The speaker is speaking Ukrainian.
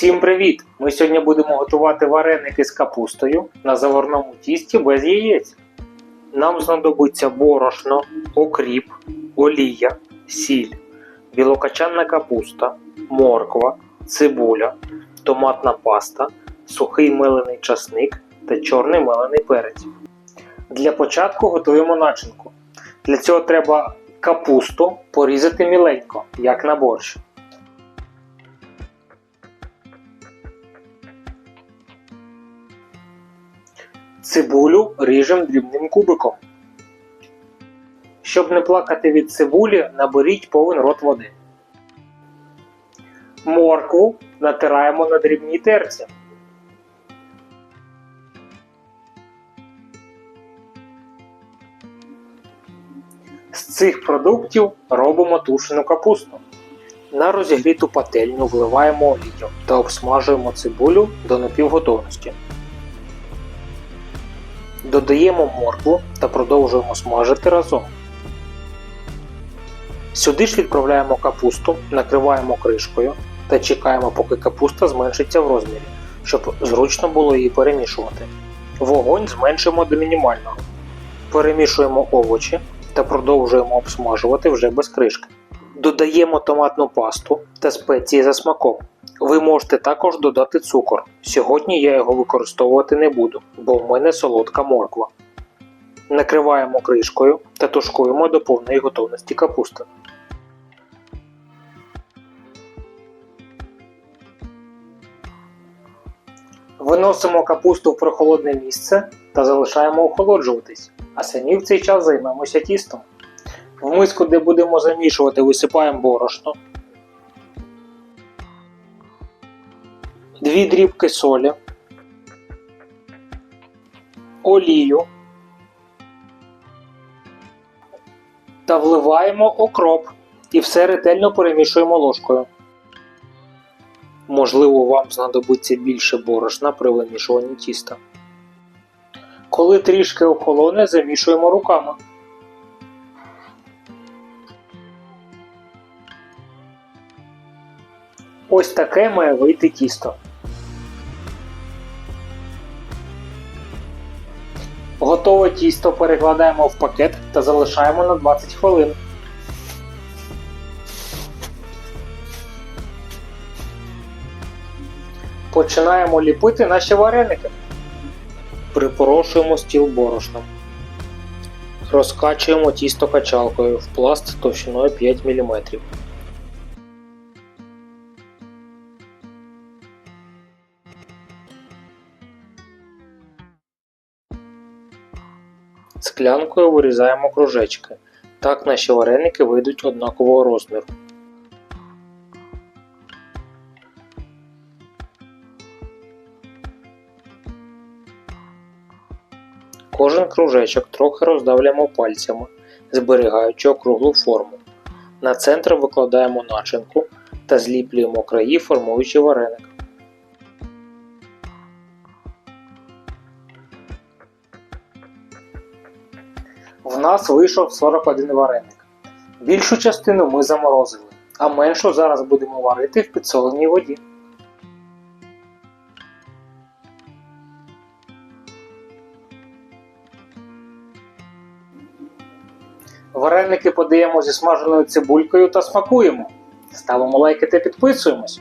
Всім привіт! Ми сьогодні будемо готувати вареники з капустою на заварному тісті без яєць. Нам знадобиться борошно, окріп, олія, сіль, білокачанна капуста, морква, цибуля, томатна паста, сухий мелений часник та чорний мелений перець. Для початку готуємо начинку. Для цього треба капусту порізати міленько, як на борщ. Цибулю ріжемо дрібним кубиком. Щоб не плакати від цибулі, наберіть повен рот води. Моркву натираємо на дрібній терці. З цих продуктів робимо тушену капусту. На розігріту пательню вливаємо олію та обсмажуємо цибулю до напівготовності. Додаємо моркву та продовжуємо смажити разом. Сюди ж відправляємо капусту, накриваємо кришкою та чекаємо, поки капуста зменшиться в розмірі, щоб зручно було її перемішувати. Вогонь зменшуємо до мінімального. Перемішуємо овочі та продовжуємо обсмажувати вже без кришки. Додаємо томатну пасту та спеції за смаком. Ви можете також додати цукор. Сьогодні я його використовувати не буду, бо в мене солодка морква. Накриваємо кришкою та тушкуємо до повної готовності капусти. Виносимо капусту в прохолодне місце та залишаємо охолоджуватись, а самі в цей час займемося тістом. В миску, де будемо замішувати, висипаємо борошно, дві дрібки солі, олію та вливаємо окроп і все ретельно перемішуємо ложкою. Можливо, вам знадобиться більше борошна при вимішуванні тіста. Коли трішки охолоне, замішуємо руками. Ось таке має вийти тісто. Готове тісто перекладаємо в пакет та залишаємо на 20 хвилин. Починаємо ліпити наші вареники. Припорошуємо стіл борошном. Розкачуємо тісто качалкою в пласт товщиною 5 мм. Склянкою вирізаємо кружечки. Так наші вареники вийдуть однакового розміру. Кожен кружечок трохи роздавлюємо пальцями, зберігаючи округлу форму. На центр викладаємо начинку та зліплюємо краї, формуючи вареник. В нас вийшов 41 вареник. Більшу частину ми заморозили, а меншу зараз будемо варити в підсоленій воді. Вареники подаємо зі смаженою цибулькою та смакуємо. Ставимо лайки та підписуємось.